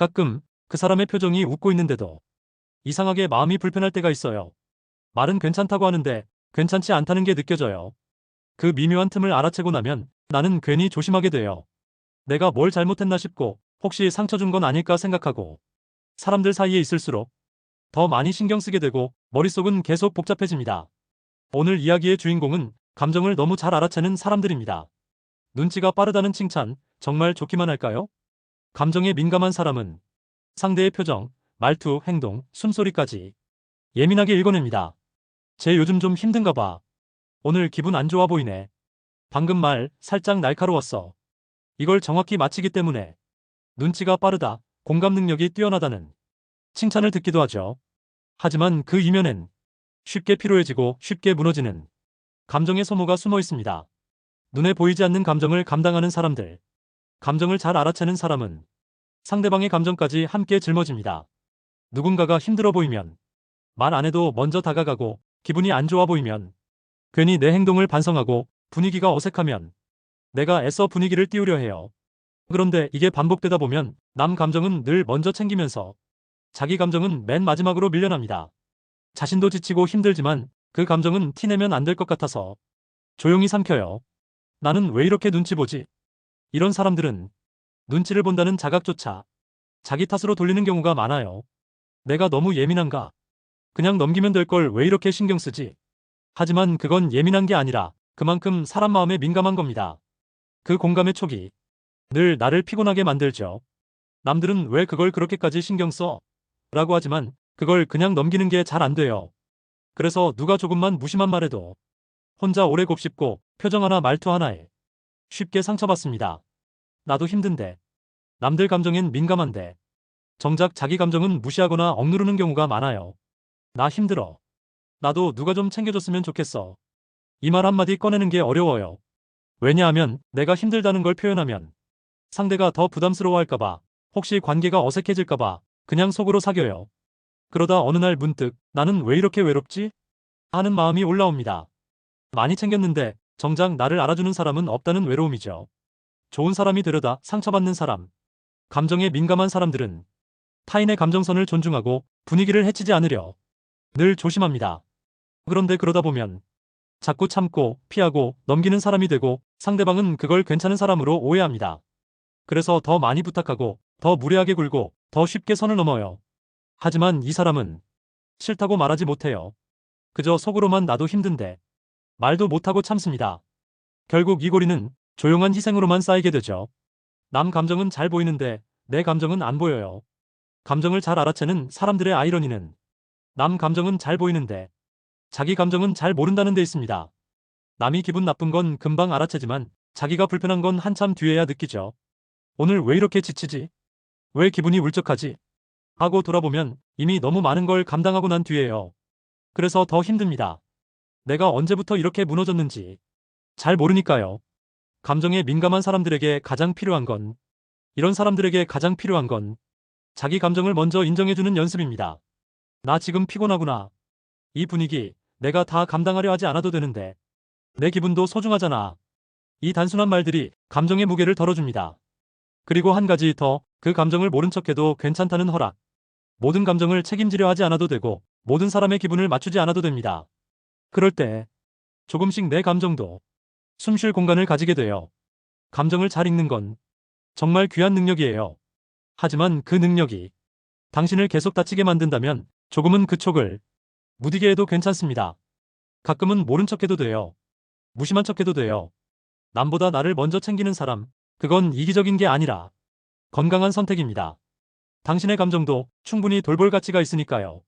가끔 그 사람의 표정이 웃고 있는데도 이상하게 마음이 불편할 때가 있어요. 말은 괜찮다고 하는데 괜찮지 않다는 게 느껴져요. 그 미묘한 틈을 알아채고 나면 나는 괜히 조심하게 돼요. 내가 뭘 잘못했나 싶고 혹시 상처 준 건 아닐까 생각하고 사람들 사이에 있을수록 더 많이 신경 쓰게 되고 머릿속은 계속 복잡해집니다. 오늘 이야기의 주인공은 감정을 너무 잘 알아채는 사람들입니다. 눈치가 빠르다는 칭찬 정말 좋기만 할까요? 감정에 민감한 사람은 상대의 표정, 말투, 행동, 숨소리까지 예민하게 읽어냅니다. 쟤 요즘 좀 힘든가 봐. 오늘 기분 안 좋아 보이네. 방금 말 살짝 날카로웠어. 이걸 정확히 맞히기 때문에 눈치가 빠르다, 공감 능력이 뛰어나다는 칭찬을 듣기도 하죠. 하지만 그 이면엔 쉽게 피로해지고 쉽게 무너지는 감정의 소모가 숨어 있습니다. 눈에 보이지 않는 감정을 감당하는 사람들. 감정을 잘 알아채는 사람은 상대방의 감정까지 함께 짊어집니다. 누군가가 힘들어 보이면 말 안 해도 먼저 다가가고 기분이 안 좋아 보이면 괜히 내 행동을 반성하고 분위기가 어색하면 내가 애써 분위기를 띄우려 해요. 그런데 이게 반복되다 보면 남 감정은 늘 먼저 챙기면서 자기 감정은 맨 마지막으로 밀려납니다. 자신도 지치고 힘들지만 그 감정은 티내면 안 될 것 같아서 조용히 삼켜요. 나는 왜 이렇게 눈치 보지? 이런 사람들은 눈치를 본다는 자각조차 자기 탓으로 돌리는 경우가 많아요. 내가 너무 예민한가? 그냥 넘기면 될 걸 왜 이렇게 신경 쓰지? 하지만 그건 예민한 게 아니라 그만큼 사람 마음에 민감한 겁니다. 그 공감의 촉이 늘 나를 피곤하게 만들죠. 남들은 왜 그걸 그렇게까지 신경 써? 라고 하지만 그걸 그냥 넘기는 게 잘 안 돼요. 그래서 누가 조금만 무심한 말해도 혼자 오래 곱씹고 표정 하나 말투 하나에 쉽게 상처받습니다. 나도 힘든데 남들 감정엔 민감한데 정작 자기 감정은 무시하거나 억누르는 경우가 많아요. 나 힘들어. 나도 누가 좀 챙겨줬으면 좋겠어. 이 말 한마디 꺼내는 게 어려워요. 왜냐하면 내가 힘들다는 걸 표현하면 상대가 더 부담스러워할까봐 혹시 관계가 어색해질까봐 그냥 속으로 사겨요. 그러다 어느 날 문득 나는 왜 이렇게 외롭지? 하는 마음이 올라옵니다. 많이 챙겼는데 정작 나를 알아주는 사람은 없다는 외로움이죠. 좋은 사람이 되려다 상처받는 사람. 감정에 민감한 사람들은 타인의 감정선을 존중하고 분위기를 해치지 않으려 늘 조심합니다. 그런데 그러다 보면 자꾸 참고 피하고 넘기는 사람이 되고 상대방은 그걸 괜찮은 사람으로 오해합니다. 그래서 더 많이 부탁하고 더 무례하게 굴고 더 쉽게 선을 넘어요. 하지만 이 사람은 싫다고 말하지 못해요. 그저 속으로만 나도 힘든데 말도 못하고 참습니다. 결국 이 고리는 조용한 희생으로만 쌓이게 되죠. 남 감정은 잘 보이는데 내 감정은 안 보여요. 감정을 잘 알아채는 사람들의 아이러니는 남 감정은 잘 보이는데 자기 감정은 잘 모른다는 데 있습니다. 남이 기분 나쁜 건 금방 알아채지만 자기가 불편한 건 한참 뒤에야 느끼죠. 오늘 왜 이렇게 지치지? 왜 기분이 울적하지? 하고 돌아보면 이미 너무 많은 걸 감당하고 난 뒤에요. 그래서 더 힘듭니다. 내가 언제부터 이렇게 무너졌는지 잘 모르니까요. 감정에 민감한 사람들에게 가장 필요한 건 이런 사람들에게 가장 필요한 건 자기 감정을 먼저 인정해주는 연습입니다. 나 지금 피곤하구나. 이 분위기 내가 다 감당하려 하지 않아도 되는데 내 기분도 소중하잖아. 이 단순한 말들이 감정의 무게를 덜어줍니다. 그리고 한 가지 더 그 감정을 모른 척해도 괜찮다는 허락. 모든 감정을 책임지려 하지 않아도 되고 모든 사람의 기분을 맞추지 않아도 됩니다. 그럴 때 조금씩 내 감정도 숨 쉴 공간을 가지게 돼요. 감정을 잘 읽는 건 정말 귀한 능력이에요. 하지만 그 능력이 당신을 계속 다치게 만든다면 조금은 그 촉을 무디게 해도 괜찮습니다. 가끔은 모른 척해도 돼요. 무심한 척해도 돼요. 남보다 나를 먼저 챙기는 사람, 그건 이기적인 게 아니라 건강한 선택입니다. 당신의 감정도 충분히 돌볼 가치가 있으니까요.